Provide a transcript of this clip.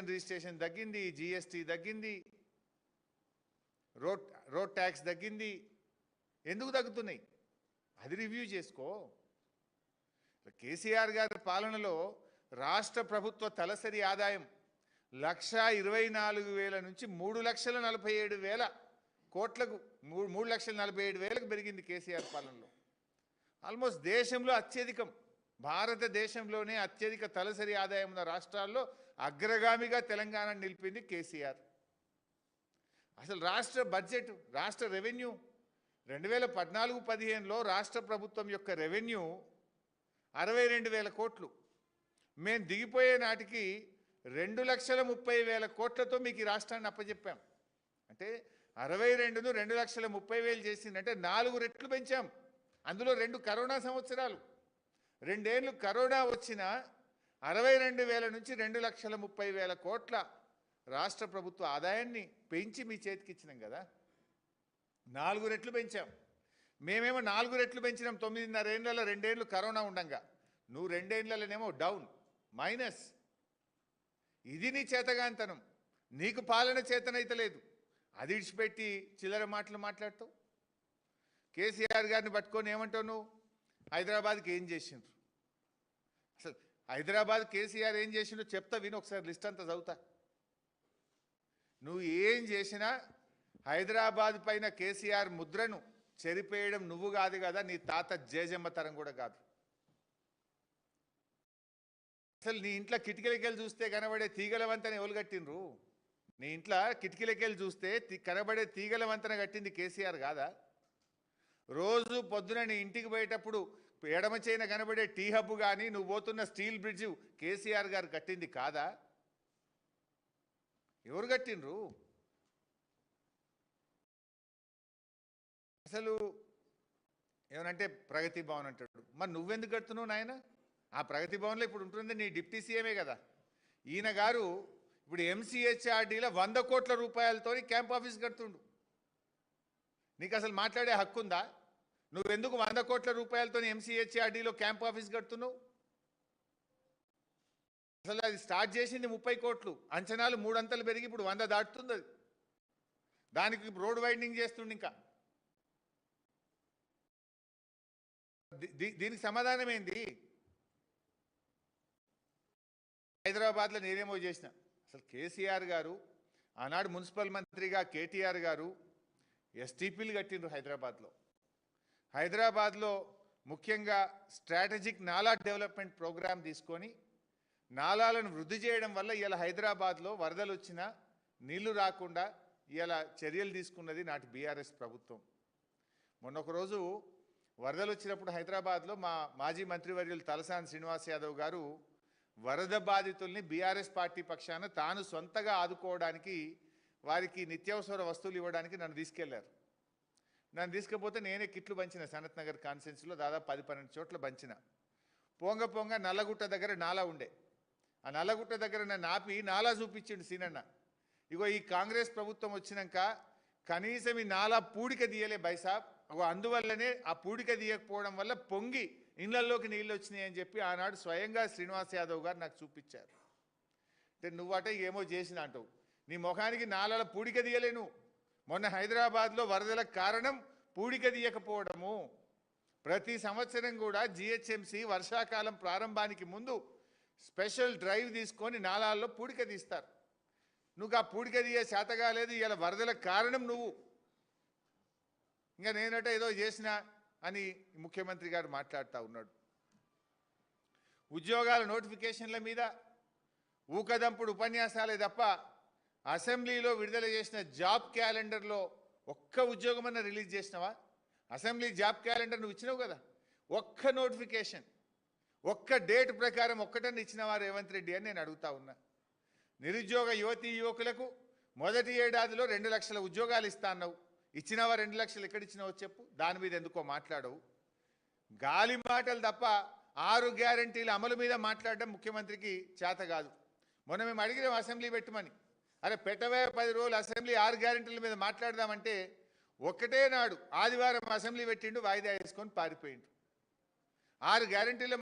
Registration తగ్గింది GST తగ్గింది road road tax తగ్గింది. ఎందుకు తగ్గుతున్నాయి? అది రివ్యూ చేసుకో. కేసీఆర్ గారి పాలనలో రాష్ట్ర ప్రభుత్వ తలసరి ఆదాయం లక్ష ఇరవై నాలుగు వేల నుంచి మూడు లక్షల నలభై ఏడు వేల కోట్లకు మూడు మూడు లక్షల నలభై ఏడు వేలకు పెరిగింది కేసీఆర్ పాలనలో. ఆల్మోస్ట్ దేశంలో అత్యధికం. భారతదేశంలోనే అత్యధిక తలసరి ఆదాయం ఉన్న రాష్ట్రాల్లో అగ్రగామిగా తెలంగాణ నిలిపింది కేసీఆర్. అసలు రాష్ట్ర బడ్జెట్ రాష్ట్ర రెవెన్యూ రెండు వేల పద్నాలుగు పదిహేనులో రాష్ట్ర ప్రభుత్వం యొక్క రెవెన్యూ అరవై రెండు వేల కోట్లు. మేము దిగిపోయే నాటికి రెండు లక్షల ముప్పై వేల కోట్లతో మీకు ఈ రాష్ట్రాన్ని అప్పచెప్పాం అంటే అరవై రెండును రెండు లక్షల ముప్పై వేలు చేసిందంటే నాలుగు రెట్లు పెంచాం. అందులో రెండు కరోనా సంవత్సరాలు. రెండేళ్ళు కరోనా వచ్చిన అరవై రెండు వేల నుంచి రెండు లక్షల ముప్పై వేల కోట్ల రాష్ట్ర ప్రభుత్వ ఆదాయాన్ని పెంచి మీ చేతికి ఇచ్చినాం కదా. నాలుగు రెట్లు పెంచాం. మేమేమో నాలుగు రెట్లు పెంచినాం తొమ్మిదిన్నర ఏళ్ళలో రెండేళ్ళు కరోనా ఉండంగా. నువ్వు రెండేళ్ళలోనేమో డౌన్ మైనస్. ఇది నీ చేతగాంతనం. నీకు పాలన చేతనైతలేదు అది ఇడిచిపెట్టి చిల్లర మాటలు మాట్లాడతావు. కేసీఆర్ గారిని పట్టుకొని ఏమంటావు నువ్వు? హైదరాబాద్కి ఏం చేసిండ్రు? అసలు హైదరాబాద్ కేసీఆర్ ఏం చేసిండో చెప్తా విను ఒకసారి లిస్ట్ అంతా చదువుతా. నువ్వు ఏం చేసినా హైదరాబాద్ పైన కేసీఆర్ ముద్రను చెరిపేయడం నువ్వు కాదు కదా నీ తాత జేజమ్మ తరం కూడా కాదు. అసలు నీ ఇంట్లో కిటికీలకెళ్ళి చూస్తే కనబడే తీగల వంతెన ఎవరు నీ ఇంట్లో కిటికీలకెళ్ళి చూస్తే కనబడే తీగల వంతన కట్టింది కేసీఆర్ కాదా? రోజు పొద్దున నీ ఇంటికి పోయేటప్పుడు ఎడమ చైన కనబడే టీ హబ్ కానీ నువ్వు పోతున్న స్టీల్ బ్రిడ్జ్ కేసీఆర్ గారు కట్టింది కాదా? ఎవరు కట్టిండ్రు? అసలు ఏమనంటే ప్రగతి భవన్ అంటాడు. మరి నువ్వెందుకు కడుతున్నావు నాయన? ఆ ప్రగతి భవన్లో ఇప్పుడు ఉంటుంది నీ డిప్టీ సీఎమే కదా. ఈయన గారు ఇప్పుడు ఎంసీహెచ్ఆర్డీలో వంద కోట్ల రూపాయలతో క్యాంప్ ఆఫీస్ కడుతుండు. నీకు అసలు మాట్లాడే హక్కు ఉందా నువ్వెందుకు వంద కోట్ల రూపాయలతో ఎంసీహెచ్ఆర్డీలో క్యాంప్ ఆఫీస్ కడుతున్నావు? అసలు అది స్టార్ట్ చేసింది ముప్పై కోట్లు. అంచనాలు మూడంతలు పెరిగి ఇప్పుడు వంద దాటుతుంది అది. దానికి రోడ్ వైండింగ్ చేస్తుండు ఇంకా. దీనికి సమాధానం ఏంది? హైదరాబాద్లో నేనేమో చేసిన. అసలు కేసీఆర్ గారు ఆనాడు మున్సిపల్ మంత్రిగా కేటీఆర్ గారు ఎస్టీపీలు కట్టిండ్రు హైదరాబాద్లో. హైదరాబాద్లో ముఖ్యంగా స్ట్రాటజిక్ నాలా డెవలప్మెంట్ ప్రోగ్రాం తీసుకొని నాలాలను వృద్ధి చేయడం వల్ల ఇలా హైదరాబాద్లో వరదలు వచ్చినా నీళ్ళు రాకుండా ఇలా చర్యలు తీసుకున్నది నాటి బీఆర్ఎస్ ప్రభుత్వం. మొన్న ఒక రోజు వరదలు వచ్చినప్పుడు హైదరాబాద్లో మా మాజీ మంత్రివర్యులు తలసాని శ్రీనివాస్ యాదవ్ గారు వరద బాధితుల్ని బీఆర్ఎస్ పార్టీ పక్షాన తాను సొంతగా ఆదుకోవడానికి వారికి నిత్యావసర వస్తువులు ఇవ్వడానికి నన్ను తీసుకెళ్ళారు. నన్ను తీసుకుపోతే నేనే కిట్లు పంచిన సనత్ నగర్ కాన్సెన్స్లో దాదాపు పది పన్నెండు చోట్ల పంచిన పొంగ పొంగ నల్లగుట్ట దగ్గర నాలా ఉండే. ఆ నల్లగుట్ట దగ్గర నన్ను ఆపి నాలా చూపించిండు సీనన్న. ఇగో ఈ కాంగ్రెస్ ప్రభుత్వం వచ్చినాక కనీసం ఈ నాలా పూడిక తీయలే బైసాబ్ అందువల్లనే ఆ పూడిక తీయకపోవడం వల్ల పొంగి ఇళ్ళలోకి నీళ్ళు వచ్చినాయి అని చెప్పి ఆనాడు స్వయంగా శ్రీనివాస్ యాదవ్ గారు నాకు చూపించారు. అంటే నువ్వట ఏమో చేసిన అంటావు. నీ ముఖానికి నాలల పూడిక తీయలేను మొన్న హైదరాబాద్లో వరదలకు కారణం పూడిక తీయకపోవడము. ప్రతి సంవత్సరం కూడా జిహెచ్ఎంసి వర్షాకాలం ప్రారంభానికి ముందు స్పెషల్ డ్రైవ్ తీసుకొని నాలాల్లో పూడిక తీస్తారు. నువ్వు ఆ పూడిక తీయ శాతగా లేదు ఇలా వరదలకు కారణం నువ్వు. ఇంకా నేనట ఏదో చేసిన అని ముఖ్యమంత్రి గారు మాట్లాడుతూ ఉన్నాడు. ఉద్యోగాల నోటిఫికేషన్ల మీద ఊకదంపుడు ఉపన్యాసాలే తప్ప అసెంబ్లీలో విడుదల చేసిన జాబ్ క్యాలెండర్లో ఒక్క ఉద్యోగమన్నా రిలీజ్ చేసినావా? అసెంబ్లీ జాబ్ క్యాలెండర్ నువ్వు ఇచ్చినావు కదా? ఒక్క నోటిఫికేషన్ ఒక్క డేట్ ప్రకారం ఒక్కటన్నా ఇచ్చినవా రేవంత్ రెడ్డి అని నేను అడుగుతా ఉన్నా. నిరుద్యోగ యువతీ యువకులకు మొదటి ఏడాదిలో రెండు లక్షల ఉద్యోగాలు ఇస్తా అన్నావు. ఇచ్చినవా రెండు లక్షలు? ఎక్కడిచ్చినావో చెప్పు. దాని మీద ఎందుకో మాట్లాడవు. గాలి మాటలు తప్ప ఆరు గ్యారంటీల అమలు మీద మాట్లాడడం ముఖ్యమంత్రికి చేత కాదు. మొన్న మేము అడిగినాం అసెంబ్లీ పెట్టమని. అరే పెట్టవే పది రోజులు అసెంబ్లీ ఆరు గ్యారెంటీల మీద మాట్లాడదామంటే ఒక్కటే నాడు ఆదివారం అసెంబ్లీ పెట్టిండు వాయిదా వేసుకొని పారిపోయిండు ఆరు గ్యారెంటీల